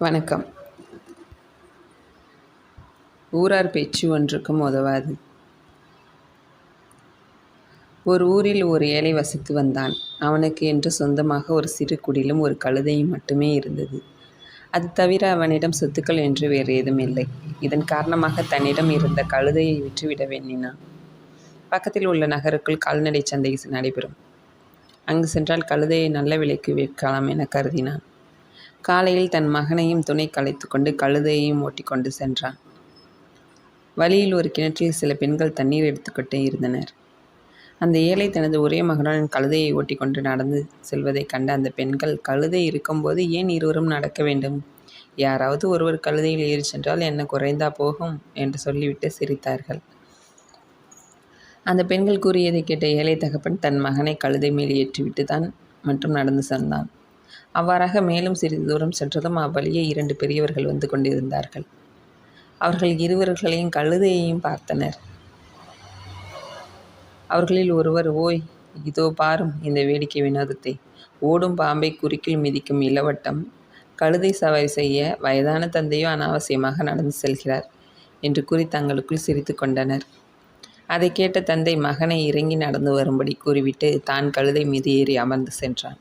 வணக்கம். ஊரார் பேச்சு ஒன்றுக்கும் உதவாது. ஒரு ஊரில் ஒரு ஏழை வசித்து வந்தான். அவனுக்கு என்று சொந்தமாக ஒரு சிறு குடிலும் ஒரு கழுதையும் மட்டுமே இருந்தது. அது தவிர அவனிடம் சொத்துக்கள் என்று வேறு ஏதும் இல்லை. இதன் காரணமாக தன்னிடம் இருந்த கழுதையை விற்றுவிட வேண்டினான். பக்கத்தில் உள்ள நகருக்குள் கால்நடை சந்தை நடைபெறும். அங்கு சென்றால் கழுதையை நல்ல விலைக்கு விற்கலாம் என கருதினான். காலையில் தன் மகனையும் துணை கலைத்து கொண்டு கழுதையையும் ஓட்டிக்கொண்டு சென்றான். வழியில் ஒரு கிணற்றில் சில பெண்கள் தண்ணீர் எடுத்துக்கொண்டே இருந்தனர். அந்த ஏழை தனது ஒரே மகனுடன் கழுதையை ஓட்டிக்கொண்டு நடந்து செல்வதைக் கண்ட அந்த பெண்கள் கழுதை இருக்கும்போது ஏன் இருவரும் நடக்க வேண்டும்? யாராவது ஒருவர் கழுதையில் ஏறி சென்றால் என்ன குறைந்தா போகும்? என்று சொல்லிவிட்டு சிரித்தார்கள். அந்த பெண்கள் கூறியதை கேட்ட ஏழை தகப்பன் தன் மகனை கழுதை மேல் ஏற்றிவிட்டு தான் மற்றும் நடந்து சென்றான். அவ்வாறாக மேலும் சிறிது தூரம் சென்றதும் அவ்வழியே இரண்டு பெரியவர்கள் வந்து கொண்டிருந்தார்கள். அவர்கள் இருவர்களையும் கழுதையையும் பார்த்தனர். அவர்களில் ஒருவர் ஓய் இதோ பாரும் இந்த வேடிக்கை வினோதத்தை. ஓடும் பாம்பை குறுக்கில் மிதிக்கும் இளவட்டம் கழுதை சவாரி செய்ய வயதான தந்தையோ அனாவசியமாக நடந்து செல்கிறார் என்று கூறி தங்களுக்குள் சிரித்து கொண்டனர். அதை கேட்ட தந்தை மகனை இறங்கி நடந்து வரும்படி கூறிவிட்டு தான் கழுதை மீது ஏறி அமர்ந்து சென்றான்.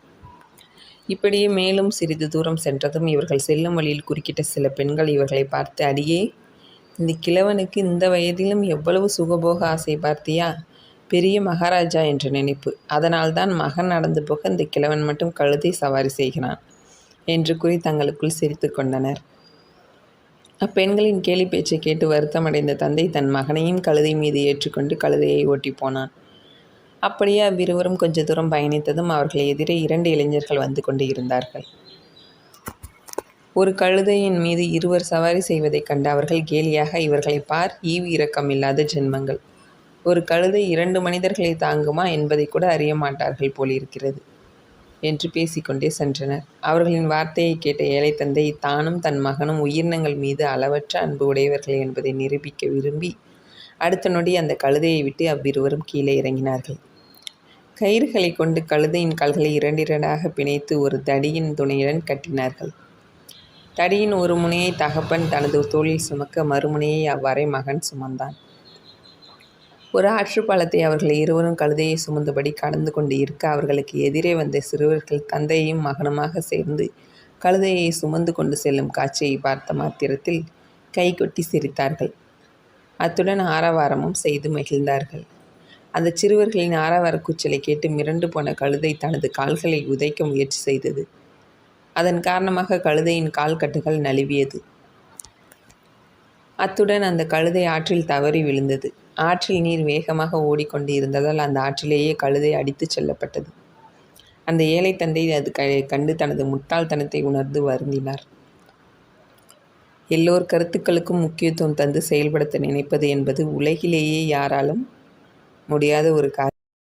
இப்படியே மேலும் சிறிது தூரம் சென்றதும் இவர்கள் செல்லும் வழியில் குறுக்கிட்ட சில பெண்கள் இவர்களை பார்த்து அடியே இந்த கிழவனுக்கு இந்த வயதிலும் எவ்வளவு சுகபோக ஆசை பார்த்தியா? பெரிய மகாராஜா என்ற நினைப்பு. அதனால்தான் மகன் நடந்து போக இந்த கிழவன் மட்டும் கழுதை சவாரி செய்கிறான் என்று கூறி தங்களுக்குள் சிரித்து கொண்டனர். அப்பெண்களின் கேலி பேச்சை கேட்டு வருத்தமடைந்த தந்தை தன் மகனையும் கழுதை மீது ஏற்றுக்கொண்டு கழுதையை ஓட்டி போனான். அப்படியே அவ்விருவரும் கொஞ்ச தூரம் பயணித்ததும் அவர்கள் எதிரே இரண்டு இளைஞர்கள் வந்து கொண்டு இருந்தார்கள். ஒரு கழுதையின் மீது இருவர் சவாரி செய்வதைக் கண்ட அவர்கள் கேலியாக இவர்களை பார் ஈவு இரக்கம் இல்லாத ஜென்மங்கள். ஒரு கழுதை இரண்டு மனிதர்களை தாங்குமா என்பதை கூட அறிய மாட்டார்கள் போலிருக்கிறது என்று பேசிக்கொண்டே சென்றனர். அவர்களின் வார்த்தையை கேட்ட ஏழை தந்தை தானும் தன் மகனும் உயிரினங்கள் மீது அளவற்ற அன்பு உடையவர்கள் என்பதை நிரூபிக்க விரும்பி அடுத்த நொடி அந்த கழுதையை விட்டு அவ்விருவரும் கீழே இறங்கினார்கள். கயிறுகளை கொண்டு கழுதையின் கால்களை இரண்டிரண்டாக பிணைத்து ஒரு தடியின் துணையுடன் கட்டினார்கள். தடியின் ஒரு முனையை தகப்பன் தனது தோளில் சுமக்க மறுமுனையை அவ்வாறே மகன் சுமந்தான். ஒரு ஆற்றுப்பாலத்தை அவர்கள் இருவரும் கழுதையை சுமந்தபடி கடந்து கொண்டு இருக்க அவர்களுக்கு எதிரே வந்த சிறுவர்கள் தந்தையும் மகனுமாக சேர்ந்து கழுதையை சுமந்து கொண்டு செல்லும் காட்சியை பார்த்த மாத்திரத்தில் கை கொட்டி சிரித்தார்கள். அத்துடன் ஆரவாரமும் செய்து மகிழ்ந்தார்கள். அந்த சிறுவர்களின் ஆரவார கூச்சலை கேட்டு மிரண்டு போன கழுதை தனது கால்களை உதைக்க முயற்சி செய்தது. அதன் காரணமாக கழுதையின் கால் கட்டுகள் நழுவியது. அத்துடன் அந்த கழுதை ஆற்றில் தவறி விழுந்தது. ஆற்றில் நீர் வேகமாக ஓடிக்கொண்டு இருந்ததால் அந்த ஆற்றிலேயே கழுதை அடித்து செல்லப்பட்டது. அந்த ஏழை தந்தை அது கண்டு தனது முட்டாள்தனத்தை உணர்ந்து வருந்தினார். எல்லோர் கருத்துக்களுக்கும் முக்கியத்துவம் தந்து செயல்படுத்த நினைப்பது என்பது உலகிலேயே யாராலும் முடியாத ஒரு காரியம்.